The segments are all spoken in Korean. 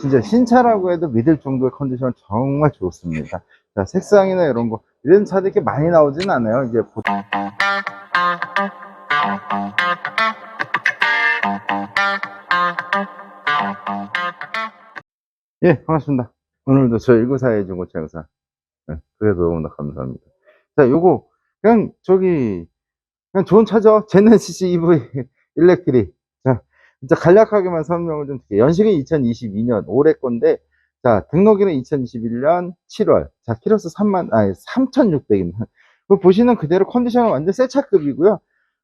진짜 신차라고 해도 믿을 정도의 컨디션 정말 좋습니다. 자, 색상이나 이런 거, 이런 차들이 이렇게 많이 나오진 않아요. 이제 보통. 예, 반갑습니다. 오늘도 저 1942 중고차 영상. 예, 그래도 너무나 감사합니다. 자, 요거, 그냥, 저기, 그냥 좋은 차죠? 제네시스 EV 일렉트릭. 자, 진짜 간략하게만 설명을 좀 드릴게요. 연식은 2022년 올해 건데, 자, 등록일은 2021년 7월. 자, 키로수 3만, 아니, 3,600입니다. 그 보시는 그대로 컨디션은 완전 새 차급이고요.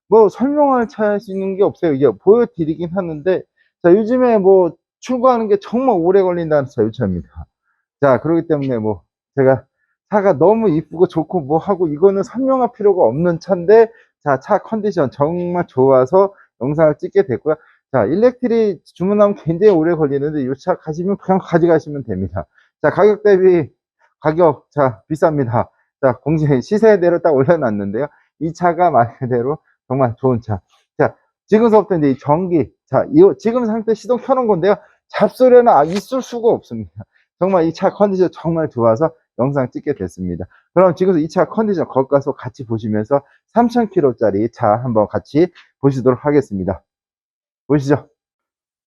뭐, 설명할 차수 있는 게 없어요. 이게 보여드리긴 하는데, 자, 요즘에 뭐, 출고하는 게 정말 오래 걸린다는 차, 이 차입니다. 자, 그렇기 때문에 뭐, 제가 차가 너무 이쁘고 좋고 뭐 하고, 이거는 설명할 필요가 없는 차인데, 자, 차 컨디션 정말 좋아서 영상을 찍게 됐고요. 자, 일렉트릭 주문하면 굉장히 오래 걸리는데 이차 가시면 그냥 가져가시면 됩니다. 자, 가격 대비 가격 자 비쌉니다. 자, 공시 시세대로 딱 올려놨는데요. 이 차가 말 그대로 정말 좋은 차. 자, 지금서부터 이제 이 전기 자, 이 지금 상태 시동 켜놓은 건데요. 잡소리는 아, 있을 수가 없습니다. 정말 이 차 컨디션 정말 좋아서 영상 찍게 됐습니다. 그럼 지금서 이 차 컨디션 겉가서 같이 보시면서 3,000km짜리 차 한번 같이 보시도록 하겠습니다. 보시죠.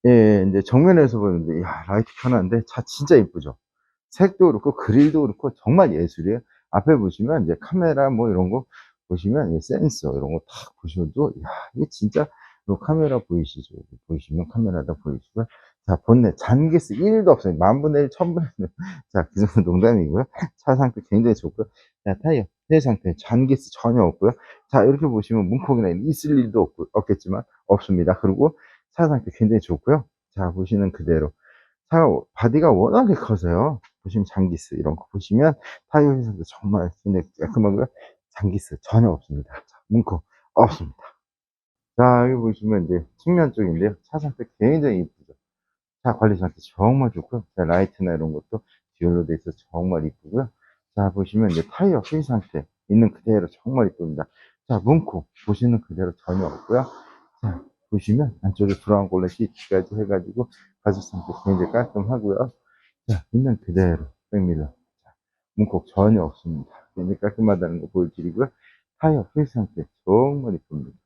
예, 이제 정면에서 보는데, 야, 라이트 켜놨는데 차 진짜 이쁘죠. 색도 그렇고 그릴도 그렇고 정말 예술이에요. 앞에 보시면 이제 카메라 뭐 이런 거 보시면 이 센서 이런 거딱 보셔도 야, 이게 진짜 요 카메라 보이시죠? 보이시면 카메라다 보이시고요. 자, 본넷 잔기스 1도 없어요. 만분의 1, 천분의 1. 자, 그 정도 농담이고요. 차 상태 굉장히 좋고요. 자, 타이어, 내 상태 잔기스 전혀 없고요. 자, 이렇게 보시면 문콕이나 있을 일도 없고, 없겠지만 없습니다. 그리고 차 상태 굉장히 좋고요. 자, 보시는 그대로. 차 바디가 워낙에 커서요. 보시면 장기스 이런 거 보시면 타이어 휘성도 정말 굉장히 깔끔하고요. 장기스 전혀 없습니다. 자, 문콕 없습니다. 자, 여기 보시면 이제 측면 쪽인데요. 차 상태 굉장히 이쁘죠. 차 관리 상태 정말 좋고요. 자, 라이트나 이런 것도 듀얼로 돼 있어서 정말 이쁘고요. 자, 보시면 이제 타이어 휠 상태 있는 그대로 정말 이쁩니다. 자, 문콕 보시는 그대로 전혀 없고요. 자, 보시면 안쪽에 브라운 골레 시트까지 해가지고 가죽 상태 굉장히 깔끔하고요. 자, 있는 그대로 백밀러. 자, 문콕 전혀 없습니다. 굉장히 깔끔하다는 거 보여드리고요. 타이어 휠 상태 정말 이쁩니다.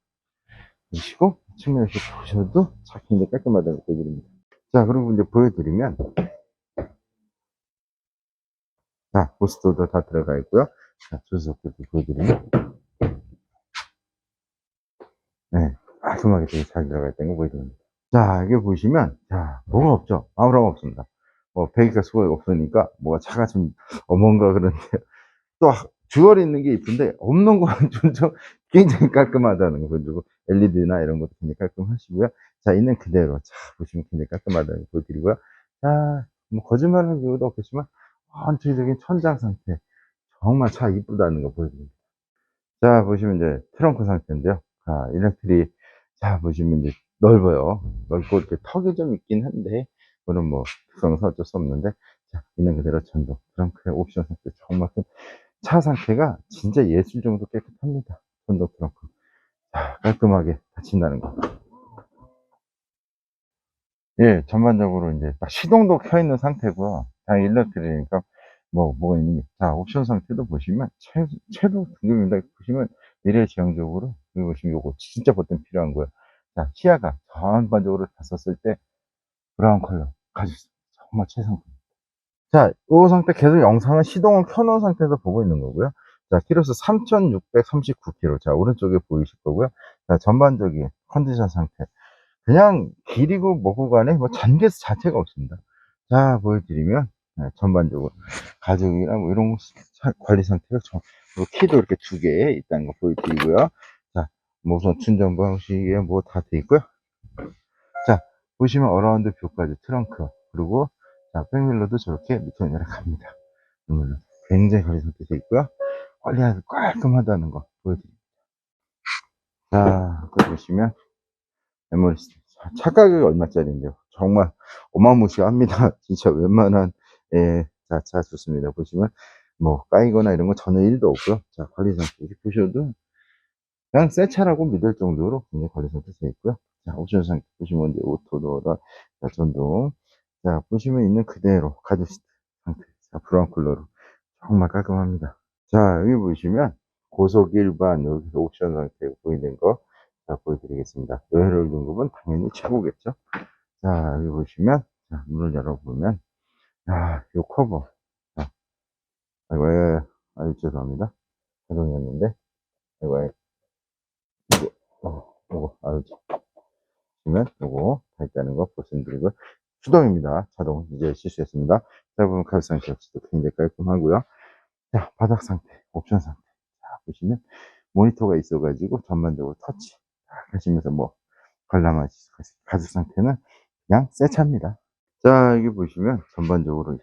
보시고 측면에서 보셔도 차 굉장히 깔끔하다는 거 보여드립니다. 자, 그리고 이제 보여드리면 자, 보스도도 다 들어가 있고요. 자, 조수석도 보여드리면 네, 깔끔하게 되게 잘 들어가 있다는 거 보여드립니다. 자, 여기 보시면 자, 뭐가 없죠? 아무런 없습니다. 뭐 배기가 수가 없으니까 뭐가 차가 좀 어뭔가 그런데 또 주얼이 있는 게 이쁜데 없는 거는 좀 굉장히 깔끔하다는 거 보여주고 LED나 이런 것도 굉장히 깔끔하시고요. 자, 있는 그대로 자 보시면 굉장히 깔끔하다는 거 보여드리고요. 자, 뭐 거짓말 할 이유도 없겠지만 전체적인 천장 상태 정말 차 이쁘다는 거 보여드립니다. 자, 보시면 이제 트렁크 상태인데요. 자, 일렉트릭 자 보시면 이제 넓어요. 넓고 이렇게 턱이 좀 있긴 한데 그거는 뭐 특성상 어쩔 수 없는데 자, 있는 그대로 전동 트렁크의 옵션 상태 정말 큰차 상태가 진짜 예술 정도 깨끗합니다. 전동 트렁크. 자, 깔끔하게 닫힌다는 거. 예, 전반적으로 이제 딱 시동도 켜 있는 상태고요. 다 일렉트릭이니까 뭐 뭐가 있는 게. 자, 옵션 상태도 보시면 최, 최도 등급입니다. 보시면 미래 지향적으로 여기 보시면 요거 진짜 보통 필요한 거예요. 자, 시야가 전반적으로 봤었을 때 브라운 컬러 가지고. 정말 최상품. 자, 이 상태 계속 영상은 시동을 켜놓은 상태에서 보고 있는 거고요. 자, 키로수 3,639km. 자, 오른쪽에 보이실 거고요. 자, 전반적인 컨디션 상태. 그냥 길이고 뭐고 간에 뭐 잔개수 자체가 없습니다. 자, 보여드리면, 네, 전반적으로. 가죽이나 뭐 이런 관리 상태가 정, 그리고 키도 이렇게 두 개 있다는 거 보여드리고요. 자, 뭐 우선 충전 방식에 뭐 다 돼 있고요. 자, 보시면 어라운드 뷰까지 트렁크. 그리고, 자, 백밀러도 저렇게 밑으로 내려갑니다. 백밀러. 굉장히 관리 상태 돼 있고요. 관리가 깔끔하다는 거 보여드립니다. 자, 또 보시면, 메모리 스틱. 가격이 얼마짜리인데요? 정말 어마무시합니다. 진짜 웬만한, 예, 자, 차 좋습니다. 보시면, 뭐, 까이거나 이런 거 전혀 일도 없고요. 자, 관리 상태 이렇게 보셔도, 그냥 새 차라고 믿을 정도로 굉장히 관리 상태 되어 있고요. 자, 옵션 상태 보시면 이제 오토도어라, 자, 전동, 자, 보시면 있는 그대로 가죽 시트 상태. 자, 브라운 컬러로. 정말 깔끔합니다. 자, 여기 보시면 고속 일반 여기 옵션 상태 보이는 거. 자, 보여드리겠습니다. 요해롤 등급은 당연히 최고겠죠. 자, 여기 보시면, 자, 문을 열어보면, 야, 요 커버. 자, 아이고, 예, 아유, 죄송합니다. 자동이었는데, 아이고, 예. 이거, 어, 요거, 아유, 보시면, 요거, 다 있다는 거 말씀드리고요. 수동입니다. 자동, 이제 실수했습니다. 가격 상태 역시도 굉장히 깔끔하고요. 자, 바닥 상태, 옵션 상태. 자, 보시면, 모니터가 있어가지고, 전반적으로 터치. 하시면서 뭐, 관람하시, 가죽 상태는 그냥 새 차입니다. 자, 여기 보시면 전반적으로 야,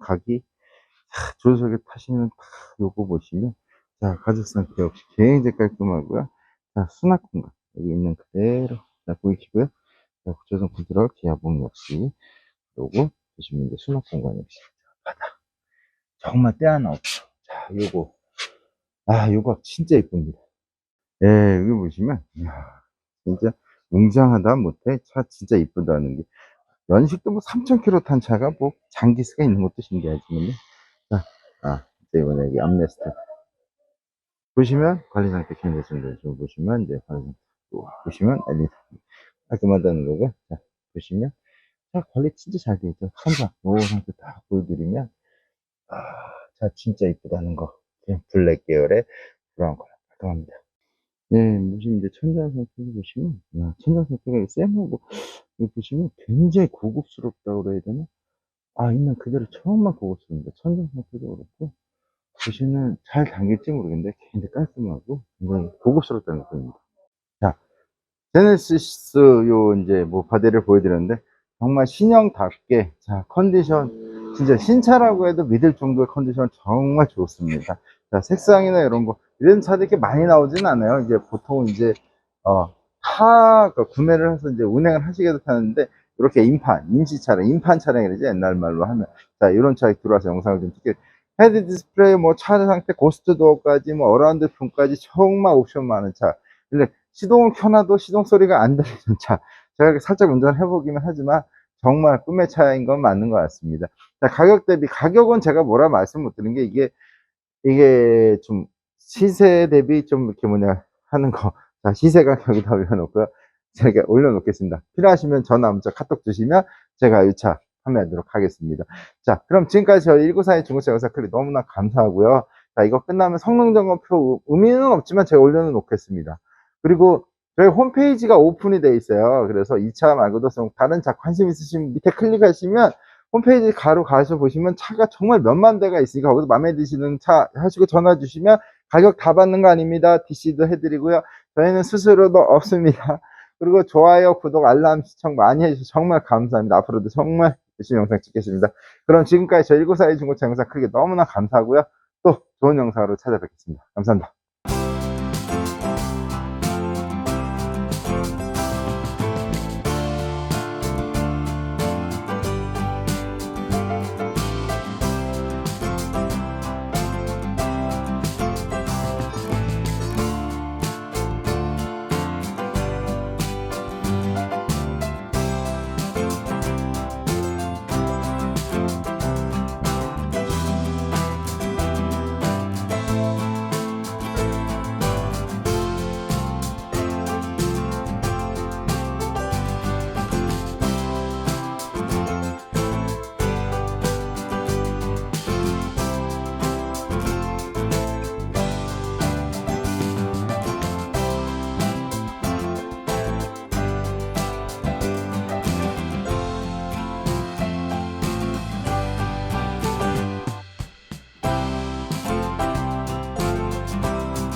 각이 야, 조석에 타시는 딱 요거 보시면 자, 가죽 상태 역시 굉장히 깔끔하고요. 자, 수납 공간 여기 있는 그대로 자, 보이시고요. 자, 조선 컨트롤 기아봉 역시 요거 보시면 이제 수납 공간 역시 자, 바닥 정말 때 하나 없죠. 자, 요거 아, 요거 진짜 이쁩니다. 예, 여기 보시면 이야, 진짜 웅장하다 못해 차 진짜 이쁘다는 게 연식도 뭐 3,000km 탄 차가 뭐 장기스가 있는 것도 신기하지만요. 자, 아, 이제 이번에 여기 암레스트. 보시면 관리 상태 굉장히 지금 보시면 이제 관리 상태. 또 보시면 LED 깔끔하다는 거고, 자, 보시면. 자, 관리 진짜 잘돼 있죠. 천장, 요 상태 다 보여드리면, 아, 자, 진짜 이쁘다는 거. 그냥 블랙 계열의 브라운 컬러. 깔끔합니다. 네, 보시면 이제 천장 상태를 보시면, 야, 천장 상태가 쌤하고, 여기 보시면 굉장히 고급스럽다고 그래야 되나? 아, 있는 그대로 정말 고급스럽습니다. 천장 상태도 그렇고, 보시면 잘 담길지 모르겠는데, 굉장히 깔끔하고, 굉장히 고급스럽다는 느낌입니다. 자, 제네시스 요 이제 뭐 바디를 보여드렸는데, 정말 신형답게, 자, 컨디션, 진짜 신차라고 해도 믿을 정도의 컨디션 정말 좋습니다. 자, 색상이나 이런 거, 이런 차들이 많이 나오진 않아요. 이제 보통 이제, 어, 타, 그 구매를 해서 이제 운행을 하시게 되는데, 이렇게 인판, 임시 차량, 인판 차량이라지 옛날 말로 하면. 자, 이런 차에 들어와서 영상을 좀 찍게. 헤드 디스플레이, 뭐, 차 상태, 고스트 도어까지, 뭐, 어라운드 폰까지 정말 옵션 많은 차. 근데 시동을 켜놔도 시동 소리가 안 들리는 차. 제가 살짝 운전을 해보기는 하지만, 정말 꿈의 차인 건 맞는 것 같습니다. 자, 가격 대비, 가격은 제가 뭐라 말씀 못 드린 게, 이게, 이게 좀, 시세 대비 좀 이렇게 뭐냐, 하는 거. 자, 시세가 여기다 올려놓고요. 제가 올려놓겠습니다. 필요하시면 전화, 문자, 카톡 주시면 제가 이차 판매하도록 하겠습니다. 자, 그럼 지금까지 저희 1942 중고차 영상 클릭 너무나 감사하고요. 자, 이거 끝나면 성능 점검표 의미는 없지만 제가 올려놓겠습니다. 그리고 저희 홈페이지가 오픈이 돼 있어요. 그래서 이 차 말고도 좀 다른 차 관심 있으시면 밑에 클릭하시면 홈페이지 가로 가서 보시면 차가 정말 몇만 대가 있으니까 거기서 마음에 드시는 차 하시고 전화 주시면 가격 다 받는 거 아닙니다. DC도 해드리고요. 저희는 수수료도 없습니다. 그리고 좋아요, 구독, 알람 시청 많이 해주셔서 정말 감사합니다. 앞으로도 정말 열심히 영상 찍겠습니다. 그럼 지금까지 저 1942 중고차 영상 크게 너무나 감사하고요. 또 좋은 영상으로 찾아뵙겠습니다. 감사합니다.